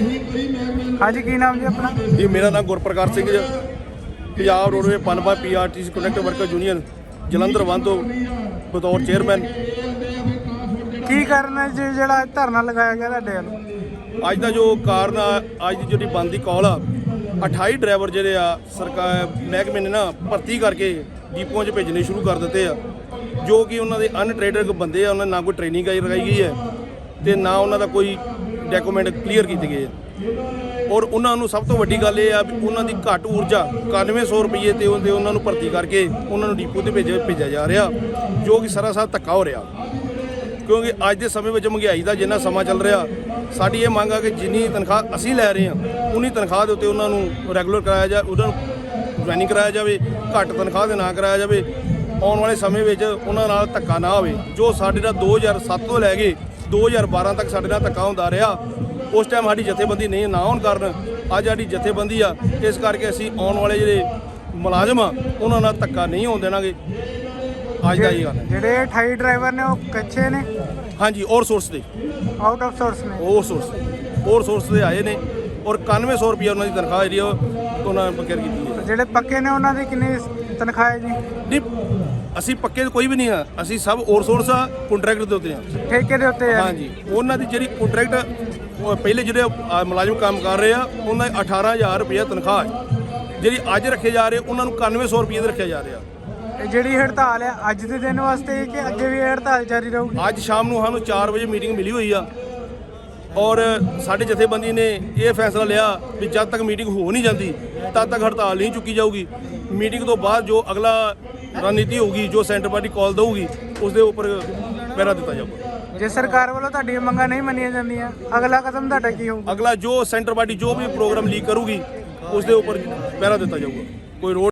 ਹਾਂਜੀ ਕੀ ਨਾਮ ਜੀ ਆਪਣਾ? ਜੀ ਮੇਰਾ ਨਾਮ Gurprakash Singh ji Punjab roadway Panba PRTC conductor worker union Jalandhar one ਤੋਂ ਬਤੌਰ ਚੇਅਰਮੈਨ। ਕੀ ਕਾਰਨ ਜੀ ਜਿਹੜਾ ਧਰਨਾ ਲਗਾਇਆ ਗਿਆ ਤੁਹਾਡੇ ਵੱਲੋਂ? ਅੱਜ ਦਾ ਜੋ ਕਾਰਨ ਆ ਅੱਜ ਦੀ ਜਿਹੜੀ ਬੰਦ ਦੀ ਕਾਲ ਆ 28 ਡਰਾਈਵਰ ਜਿਹੜੇ ਆ ਸਰਕਾਰ ਮਹਿਕਮੇ ਨੇ ਨਾ ਭਰਤੀ ਕਰਕੇ ਡਿਪੂਆਂ 'ਚ ਭੇਜਣੇ ਸ਼ੁਰੂ ਕਰ ਦਿੱਤੇ ਆ। ਜੋ ਕਿ ਉਹਨਾਂ ਦੇ ਅਨਟ੍ਰੇਡਡ ਬੰਦੇ ਆ ਉਹਨਾਂ ਨੇ ਨਾ ਕੋਈ ਟ੍ਰੇਨਿੰਗ ਆਈ ਲਗਾਈ ਗਈ ਹੈ ਤੇ ਨਾ ਉਹਨਾਂ ਦਾ ਕੋਈ ਡਾਕੂਮੈਂਟ ਕਲੀਅਰ ਕੀਤੇ ਗਏ। ਆ ਔਰ ਉਹਨਾਂ ਨੂੰ ਸਭ ਤੋਂ ਵੱਡੀ ਗੱਲ ਇਹ ਆ ਵੀ ਉਹਨਾਂ ਦੀ ਘੱਟ ਊਰਜਾ 9100 ਰੁਪਏ ਤੇ ਉਹਦੇ ਉਹਨਾਂ ਨੂੰ ਭਰਤੀ ਕਰਕੇ ਉਹਨਾਂ ਨੂੰ ਡਿਪੂ ਤੇ ਭੇਜਿਆ ਭੇਜਿਆ ਜਾ ਰਿਹਾ, ਜੋ ਕਿ ਸਰਾਸਰ ਧੱਕਾ ਹੋ ਰਿਹਾ। ਕਿਉਂਕਿ ਅੱਜ ਦੇ ਸਮੇਂ ਵਿੱਚ ਮਹਿੰਗਾਈ ਦਾ ਜਿੰਨਾ ਸਮਾਂ ਚੱਲ ਰਿਹਾ, ਸਾਡੀ ਇਹ ਮੰਗ ਆ ਕਿ ਜਿੰਨੀ ਤਨਖਾਹ ਅਸੀਂ ਲੈ ਰਹੇ ਹਾਂ, ਉਨੀ ਤਨਖਾਹ ਦੇ ਉੱਤੇ ਉਹਨਾਂ ਨੂੰ ਰੈਗੂਲਰ ਕਰਾਇਆ ਜਾ, ਉਹਨਾਂ ਨੂੰ ਜੁਆਇਨਿੰਗ ਕਰਾਇਆ ਜਾਵੇ, ਘੱਟ ਤਨਖਾਹ ਦੇ ਨਾ ਕਰਾਇਆ ਜਾਵੇ। ਆਉਣ ਵਾਲੇ ਸਮੇਂ ਵਿੱਚ ਉਹਨਾਂ ਨਾਲ ਧੱਕਾ ਨਾ ਹੋਵੇ। ਜੋ ਸਾਡੇ ਨਾਲ 2007 ਤੋਂ ਲੈ ਕੇ 2012 ਤੱਕ ਸਾਡੇ ਨਾਲ ਧੱਕਾ ਹੁੰਦਾ ਰਿਹਾ। ਉਸ ਟਾਈਮ ਸਾਡੀ ਜਥੇਬੰਦੀ ਨਹੀਂ ਨਾ ਹੋਣ ਕਾਰਨ ਅੱਜ ਸਾਡੀ ਜਥੇਬੰਦੀ ਆ। ਇਸ ਕਰਕੇ ਅਸੀਂ ਆਉਣ ਵਾਲੇ ਜਿਹੜੇ ਮੁਲਾਜ਼ਮ ਆ ਉਹਨਾਂ ਨਾਲ ਧੱਕਾ ਨਹੀਂ ਹੋਣ ਦੇਣਾਗੇ। ਅੱਜ ਦਾ ਇਹ ਗੱਲ ਹੈ। ਜਿਹੜੇ 28 ਡਰਾਈਵਰ ਨੇ ਉਹ ਕੱਚੇ ਨੇ? ਹਾਂਜੀ ਔਰ ਸੋਰਸ ਦੇ। ਆਊਟ ਆਫ ਸੋਰਸ ਨੇ? ਹੋਰ ਸੋਰਸ ਹੋਰ ਸੋਰਸ ਦੇ ਆਏ ਨੇ। ਔਰ 9100 ਰੁਪਏ ਉਹਨਾਂ ਦੀ ਤਨਖਾਹ ਜਿਹੜੀ ਉਹ ਉਹਨਾਂ ਨੇ ਬਕਰ ਕੀਤੀ ਹੈ। ਜਿਹੜੇ ਪੱਕੇ ਨੇ ਉਹਨਾਂ ਦੀ ਕਿੰਨੀ ਤਨਖਾਹ ਹੈ ਜੀ? ਨਹੀਂ ਅਸੀਂ ਪੱਕੇ ਕੋਈ ਵੀ ਨਹੀਂ ਆ। ਅਸੀਂ ਸਭ ਹੋਰ ਸੋਰਸ ਆ ਕੰਟਰੈਕਟ ਦੇ ਉੱਤੇ ਆ। ਠੇਕੇ ਦੇ ਉੱਤੇ ਹੈ ਹਾਂਜੀ। ਉਹਨਾਂ ਦੀ ਜਿਹੜੀ ਕੰਟਰੈਕਟ ਪਹਿਲੇ ਜਿਹੜੇ ਮੁਲਾਜ਼ਮ ਕੰਮ ਕਰ ਰਹੇ ਆ ਉਹਨਾਂ ਦੀ 18000 ਰੁਪਏ ਤਨਖਾਹ ਹੈ। ਜਿਹੜੀ ਅੱਜ ਰੱਖੇ ਜਾ ਰਹੇ ਉਹਨਾਂ ਨੂੰ 9100 ਰੁਪਏ ਦੇ ਰੱਖਿਆ ਜਾ ਰਿਹਾ ਇਹ ਜਿਹੜੀ ਹੜਤਾਲ ਹੈ ਅੱਜ ਦੇ ਦਿਨ ਵਾਸਤੇ ਕਿ ਅੱਗੇ ਵੀ ਇਹ ਹੜਤਾਲ ਜਾਰੀ ਰਹੂਗੀ? ਅੱਜ ਸ਼ਾਮ ਨੂੰ ਸਾਨੂੰ 4 ਵਜੇ ਮੀਟਿੰਗ ਮਿਲੀ ਹੋਈ ਆ। ਔਰ ਸਾਡੇ ਜਥੇਬੰਦੀ ਨੇ ਇਹ ਫੈਸਲਾ ਲਿਆ ਵੀ ਜਦ ਤੱਕ ਮੀਟਿੰਗ ਹੋ ਨਹੀਂ ਜਾਂਦੀ ਤਦ ਤੱਕ ਹੜਤਾਲ ਨਹੀਂ ਚੁੱਕੀ ਜਾਊਗੀ। ਮੀਟਿੰਗ ਤੋਂ ਬਾਅਦ ਜੋ ਅਗਲਾ ਰਣਨੀਤੀ ਹੋਊਗੀ ਜੋ ਸੈਂਟਰ ਪਾਰਟੀ ਕਾਲ ਦਊਗੀ ਉਸ ਦੇ ਉੱਪਰ ਪਹਿਰਾ ਦਿੱਤਾ ਜਾਊਗਾ। ਜੇ ਸਰਕਾਰ ਵੱਲੋਂ ਤੁਹਾਡੀਆਂ ਮੰਗਾਂ ਨਹੀਂ ਮੰਨੀਆਂ ਜਾਂਦੀਆਂ ਅਗਲਾ ਕਦਮ ਤੁਹਾਡਾ ਕੀ ਹੋਊਗਾ? ਅਗਲਾ ਜੋ ਸੈਂਟਰ ਪਾਰਟੀ ਜੋ ਵੀ ਪ੍ਰੋਗਰਾਮ ਲੀਕ ਕਰੂਗੀ ਉਸ ਦੇ ਉੱਪਰ ਪਹਿਰਾ ਦਿੱਤਾ ਜਾਊਗਾ। ਕੋਈ ਰੋਡ